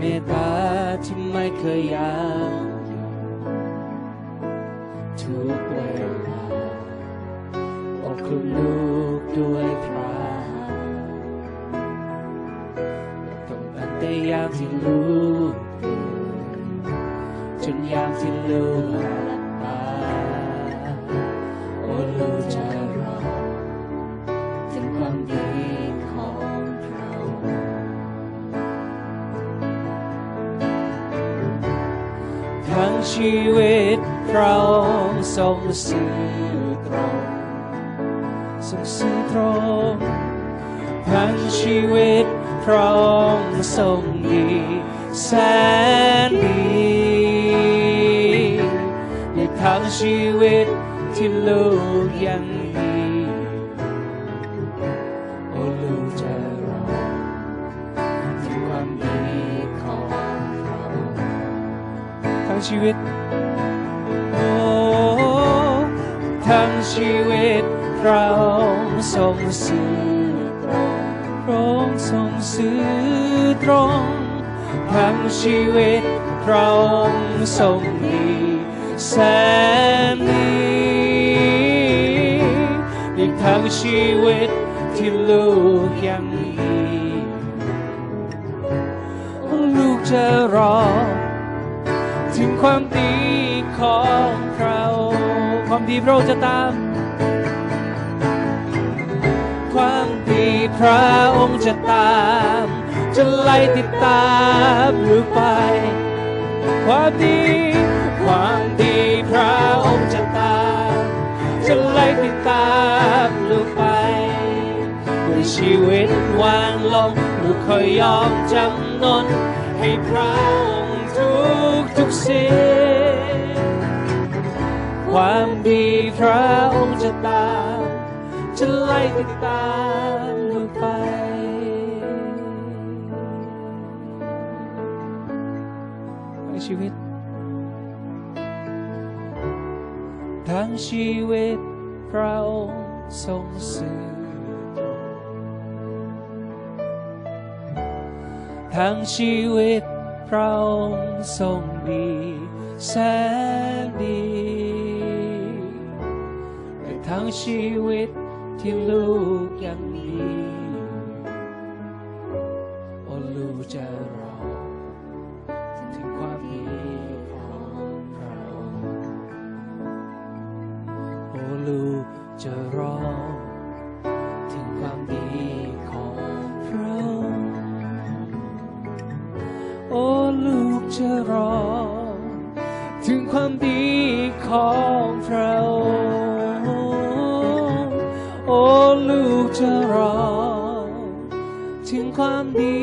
เมตตาที่ไม่เคยยั้งยืนทุกเวลาอบคลุมลูกด้วยพระต้องตั้งแต่ยามที่ลูกตื่นจนยามที่ลูกหลับ ชีวิตเราทรงสื่อตรงทรงสื่อตรงทั้งชีวิตเราทรงดีแสนดีในทั้งชีวิตที่ลูกยังมี ชีวิต โอ้ทั้งชีวิตเราทรงสื่อตรงพระองค์ทรงสื่อตรง ทั้งชีวิตเราทรงดีแสนดีอีกทั้งชีวิตที่ลูกยังมีลูกจะรอ ถึงความดีของเราความดีเราจะตาม ความดีพระองค์จะตาม จะไล่ติดตามลูกไป ความดี ความดีพระองค์จะตาม จะไล่ติดตามลูกไปด้วยชีวิตวางลงลูกคอยยอมจำนน ให้พระองค์ทุกทุกสิ่งความดีพระองค์จะตามจะไล่ติดตามลูกไปในชีวิต ทั้งชีวิตพระองค์ทรงสื่อ ทั้งชีวิตพระองค์ทรงดีแสนดีและทั้งชีวิตที่ลูกยังมีโอ้ลูกจะรอถึงความดีของเราโอ้ลูกจะรอ จะรอ ถึงความดีของพระองค์โอ้ลูกจะรอ ถึงความดี